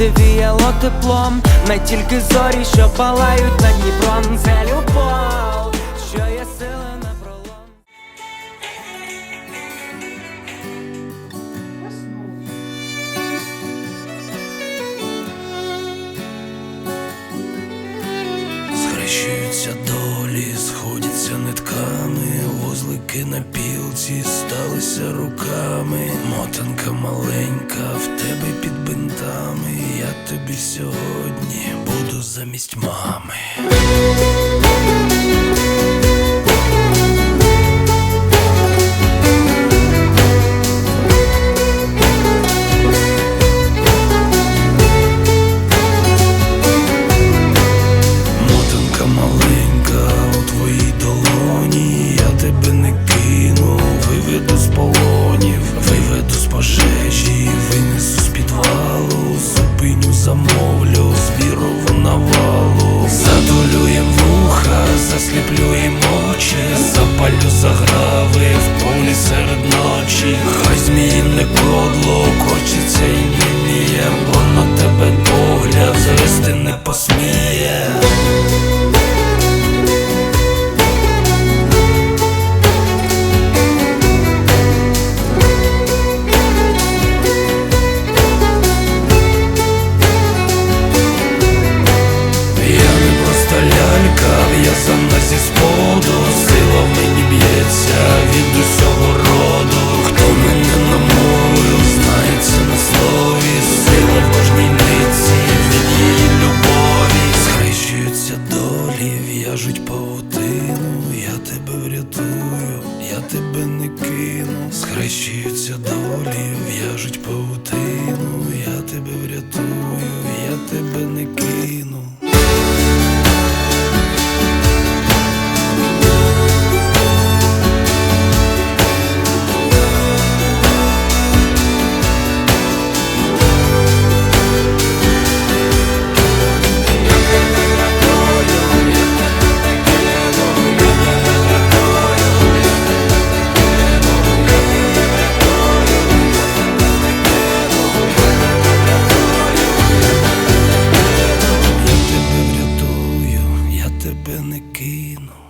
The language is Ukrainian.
віяло теплом, не тільки зорі, що палають над Дніпром, це любов, що є сила на пролом. Схрещуються долі, сходяться нитками, вузлики на пілці сталися руками. Мотанка маленька, в тебе під бинтами. Тобі сьогодні буду замість мами. Запалю заграви в полі серед ночі, хай зміїне кодло, корчиться й схрещуються долі, в'яжуть паутину, я тебе врятую, я тебе не кину. destino.